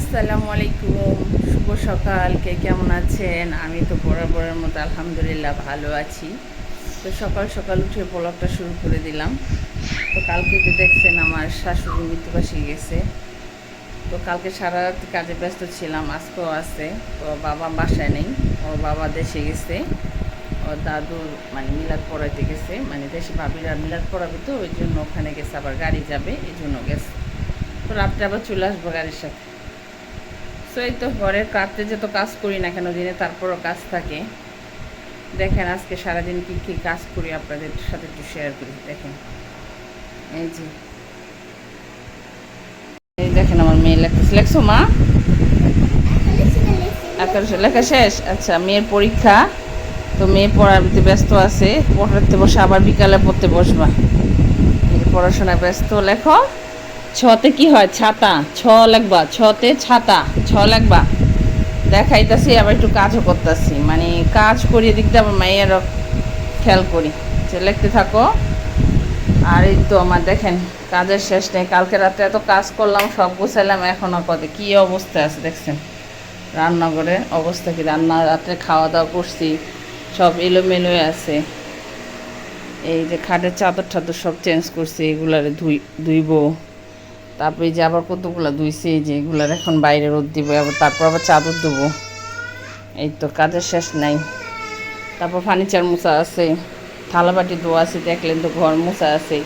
আসসালামু আলাইকুম। শুভ সকাল, কে কেমন আছেন? আমি তো বরাবরের মতো আলহামদুলিল্লাহ ভালো আছি। তো সকাল সকাল উঠে ব্লগটা শুরু করে দিলাম। তো কালকে যে দেখছেন আমার শাশুড়ি মৃত্যুবাসী গেছে। তো কালকে সারা রাত কাজে ব্যস্ত ছিলাম, আজকেও আছে। তো বাবা বাসায় নেই, ওর বাবা দেশে গেছে। ওর দাদুর মানে মিলাদ পড়াইতে গেছে। মানে দেশে ভাবিরা মিলাদ পড়াবে তো, ওই জন্য ওখানে গেছে, আবার গাড়ি যাবে, এই জন্য গেছে। তো রাত্রে আবার চলে আসব গাড়ির সাথে। সো এই তো ঘরের কাজতে যত কাজ করি না কেন, দিনে তারপরও কাজ থাকে। দেখেন আজকে সারাদিন কী কী কাজ করি আপনাদের সাথে একটু শেয়ার করি, দেখেন। এই যে। এই দেখেন আমার মেয়ে লেখতেছে। লেখছো, মা? লেখা শেষ? আচ্ছা মেয়ের পরীক্ষা। তো মেয়ে পড়াতে ব্যস্ত আছে, পড়াতে বসে আবার বিকালে পড়তে বসবা। এই পড়াশোনায় ব্যস্ত, লেখো। ছতে কি হয়? ছাতা। ছ লেখবা। ছতে ছাতা। ছ লাগবা দেখাইতাছি, আবার একটু কাজও করতেছি। মানে কাজ করিয়ে দিকতে আবার মাইয়েরও খেয়াল করি। যে থাকো। আর এই তো আমার দেখেন, কাজের শেষ নেই। কালকে রাতে এত কাজ করলাম, সব গুছাইলাম এখনও কত কী অবস্থা আছে দেখছেন? রান্নাঘরের অবস্থা কি? রান্না রাত্রে খাওয়া দাওয়া করছি, সব এলোমেলো আছে। এই যে খাটের চাদর টাদর সব চেঞ্জ করছি, এগুলারে ধুই, ধুইব। তারপরে যে আবার কতগুলো ধুইছি যে এগুলার এখন বাইরে রোদ দিব, আবার তারপর আবার চাদর দেবো এই তো কাজের শেষ নাই। তারপর ফার্নিচার মোছা আছে, থালাবাটি ধোয়া আছে, দেখলেন তো ঘর মোছা আছে।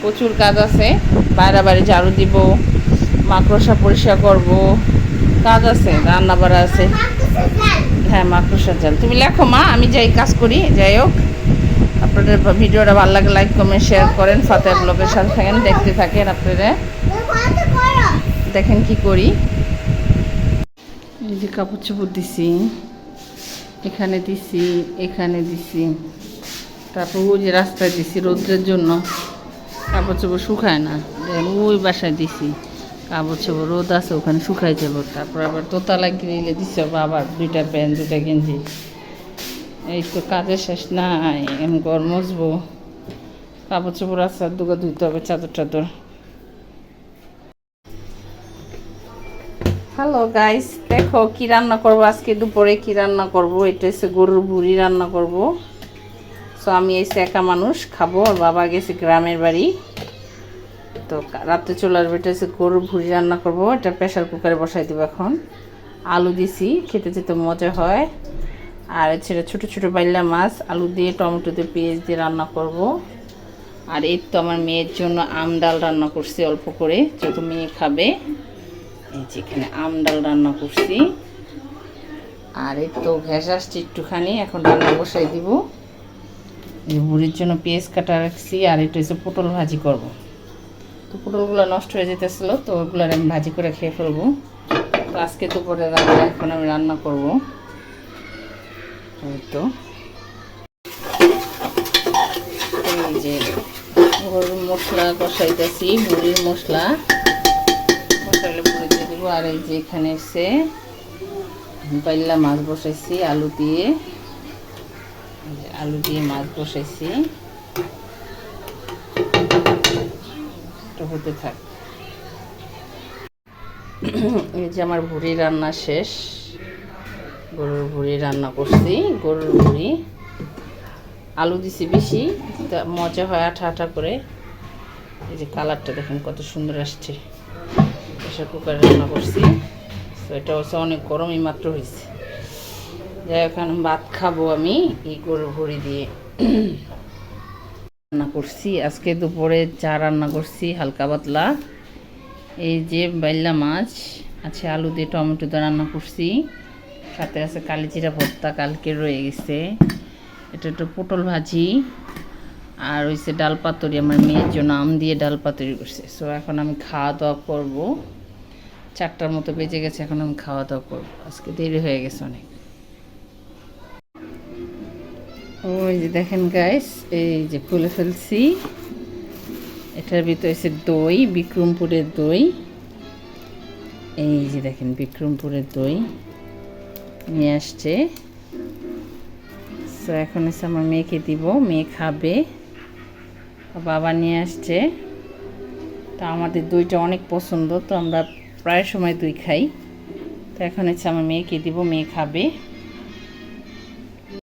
প্রচুর কাজ আছে, বাইরে বাইরে ঝাড়ু দিব, মাকড়সা পরিষ্কার করব, কাজ আছে রান্না বাড়া আছে। হ্যাঁ মাকড়সার জাল তুমি লেখো মা, আমি যাই কাজ করি, যাই হোক। আপনাদের ভিডিওটা ভালো লাগে লাইক কমেন্ট শেয়ার করেন। ফাতে ব্লগের সাথে থাকেন, দেখতে থাকেন আপনারা। দেখেন কি করি। এই যে কাপড় চোপড় দিছি, এখানে দিছি এখানে দিছি। তারপর ওই যে রাস্তায় দিছি রৌদ্রের জন্য, কাপড় চোপড় শুকায় না। ওই বাসায় দিছি, কাপড় চোপড় রোদ আছে, ওখানে শুকাই যাব। তারপর আবার দোতলা গ্রিলে দিছে, আবার দুইটা প্যান্ট, দুইটা গেঞ্জি। এই তো কাজের শেষ নাই, এম ঘর মুছবো কাপড় চোপড় আর দুগা ধুইতে হবে চাদর টাদর হ্যালো গাইস দেখো, কি রান্না করব? আজকে দুপুরে কি রান্না করব? এটা হচ্ছে গরুর ভুড়ি রান্না করব। সো আমি এসে একা মানুষ, খাব। আর বাবা গেছে গ্রামের বাড়ি। তো রাত্রে চলে আসবে, এটা হচ্ছে গরুর ভুড়ি রান্না করব। এটা প্রেশার কুকারে বসাই দেবো এখন। আলু দিছি, খেতে যেতে মজা হয়। আর ছেড়ে ছোটো ছোটো বাইলা মাছ, আলু দিয়ে, টমেটো দিয়ে, পেঁয়াজ দিয়ে রান্না করব। আর এই তো আমার মেয়ের জন্য আম ডাল রান্না করছি অল্প করে যত মেয়ে খাবে। এখানে আম ডাল রান্না করছি। আর এই তো ঘ্যাস আসছে একটুখানি, এখন রান্না বসাই দিব। এই বুড়ির জন্য পেঁয়াজ কাটা রাখছি, আর একটু হচ্ছে পটল ভাজি করব। তো পটলগুলো নষ্ট হয়ে যেতেছিলো, তো ওগুলো আমি ভাজি করে খেয়ে ফেলব। তো আজকে দুপুরে রান্না, এখন আমি রান্না করব। এই তো। এই যে গরুর মশলা কষাইতেছি মশলা মশলা। দিয়ে আর এই যে এখানে এসে পাল্লা মাছ বসাইছি, আলু দিয়ে। আলু দিয়ে মাছ বসাইছি। হতে থাক। এই যে আমার ভুড়ি রান্না শেষ। গরুর ভুড়ি রান্না করছি। গরুর ভুড়ি আলু দিছি বেশি মজা হয় আঠা আঠা করে। এই যে কালারটা দেখেন কত সুন্দর আসছে। প্রেশার কুকারে রান্না করছি। তো এটা হচ্ছে অনেক গরমই মাত্র হয়েছে যাই এখন ভাত খাব আমি এই গরুর ভুড়ি দিয়ে। রান্না করছি। আজকে দুপুরে চা রান্না করছি, হালকা পাতলা। এই যে বাইলা মাছ, আছে আলু দিয়ে টমেটো দিয়ে রান্না করছি। সাথে আছে কালিজিরা ভর্তা, কালকে রয়ে গেছে। এটা একটু পটল ভাজি। আর হচ্ছে ডাল পাতুরি, আমার মেয়ের জন্য আম দিয়ে ডাল পাতুরি করছে। সো এখন আমি খাওয়া দাওয়া করব। চারটার মতো বেজে গেছে, এখন আমি খাওয়া দাওয়া করব। আজকে দেরি হয়ে গেছে অনেক। ওই যে দেখেন গাইস এই যে খুলে ফেলছি। এটার ভিতরে হচ্ছে দই, বিক্রমপুরের দই। এই যে দেখেন বিক্রমপুরের দই নিয়ে আসছে। তো এখন এসে আমার মেয়েকে দিব, মেয়ে খাবে। বাবা নিয়ে আসছে। তা আমাদের দইটা অনেক পছন্দ, তো আমরা প্রায় সময় দুই খাই। তো এখন হচ্ছে আমার মেয়েকে দিব মেয়ে খাবে।